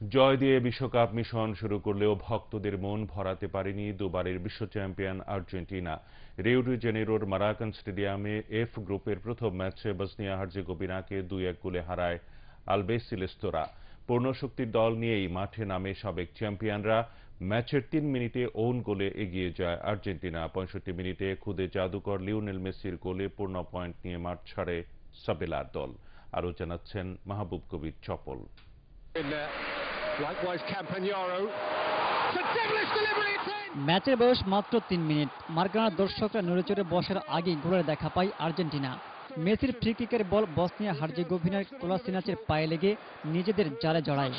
জয় দিয়ে বিশ্বকাপ মিশন শুরু করলেও ভক্তদের মন ভরাতে পারেনি দুবারের বিশ্ব চ্যাম্পিয়ন আর্জেন্টিনা। রিও ডি জেনেরোর মারাকান স্টেডিয়ামে এফ গ্রুপের প্রথম ম্যাচে বসনিয়া হার্জেগোভিনাকে দুই এক গোলে হারায় আলবেসিলেস্তোরা। পূর্ণশক্তির দল নিয়েই মাঠে নামে সাবেক চ্যাম্পিয়নরা। ম্যাচের তিন মিনিটে ওন গোলে এগিয়ে যায় আর্জেন্টিনা। পঁয়ষট্টি মিনিটে খুদে জাদুকর লিওনেল মেসির গোলে পূর্ণ পয়েন্ট নিয়ে মাঠ ছাড়ে সাবেলার দল। আরও জানাচ্ছেন মাহবুব কবির চপল. Likewise, Campagnaro. It's a devilish delivery. ম্যাচের বয়স মাত্র তিন মিনিট মার্কানা দর্শকরা নড়েচড়ে বসার আগেই গোলের দেখা পায় আর্জেন্টিনা মেসির ফ্রি কিকের বল বসনিয়া হার্জেগোভিনার কোলাসিনাচের পায়ে লেগে নিজেদের জালে জড়ায়.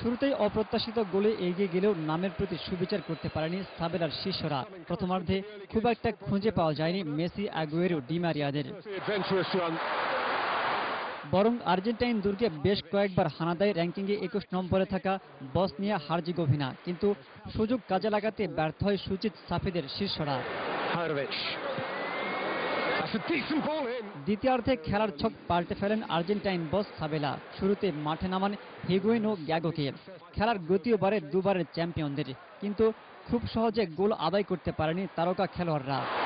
শুরুতেই অপ্রত্যাশিত গোলে এগিয়ে গেলেও নামের প্রতি সুবিচার করতে পারেনি সাবেলার শিষ্যরা প্রথমার্ধে খুব একটা খুঁজে পাওয়া যায়নি মেসি আগুয়েরো ডিমারিয়াদের. বরং আর্জেন্টাইন দুর্গে বেশ কয়েকবার হানা দেয় র্যাঙ্কিংয়ে একুশ নম্বরে থাকা বসনিয়া হার্জিগোভিনা কিন্তু সুযোগ কাজে লাগাতে ব্যর্থ হয় সুচিত সাফিদের শীর্ষরা. দ্বিতীয়ার্ধে খেলার ছক পাল্টে ফেলেন আর্জেন্টাইন বস সাবেলা। শুরুতে মাঠে নামান হিগুইন ও গ্যাগোকে। খেলার গতিও বাড়ে দুবারের চ্যাম্পিয়নদের। কিন্তু খুব সহজে গোল আদায় করতে পারেনি তারকা খেলোয়াড়রা.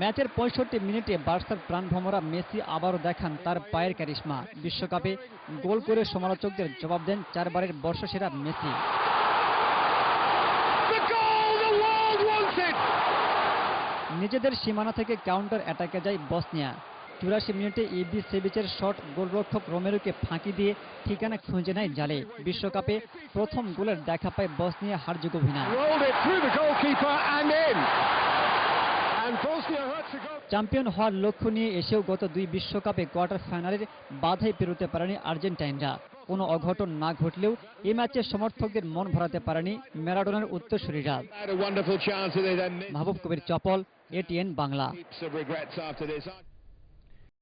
ম্যাচের পঁয়ষট্টি মিনিটে বার্সার প্রাণভমরা মেসি আবারও দেখান তার পায়ের ক্যারিশমা বিশ্বকাপে গোল করে সমালোচকদের জবাব দেন চারবারের বর্ষসেরা মেসি. নিজেদের সীমানা থেকে কাউন্টার অ্যাটাকে যায় বসনিয়া। চুরাশি মিনিটে ইবি সেবিচের শট গোলরক্ষক রোমেরোকে ফাঁকি দিয়ে ঠিকানা খুঁজে নেয় জালে। বিশ্বকাপে প্রথম গোলের দেখা পায় বসনিয়া হার্জেগোভিনা। চ্যাম্পিয়ন হওয়ার লক্ষ্য নিয়ে এসেও গত দুই বিশ্বকাপে কোয়ার্টার ফাইনালের বাধাই পেরোতে পারেনি আর্জেন্টাইনরা। কোনো অঘটন না ঘটলেও এই ম্যাচে সমর্থকদের মন ভরাতে পারেনি ম্যারাডোনার উত্তরসূরিরা। মাহবুব কবির চপল এটিএন বাংলা।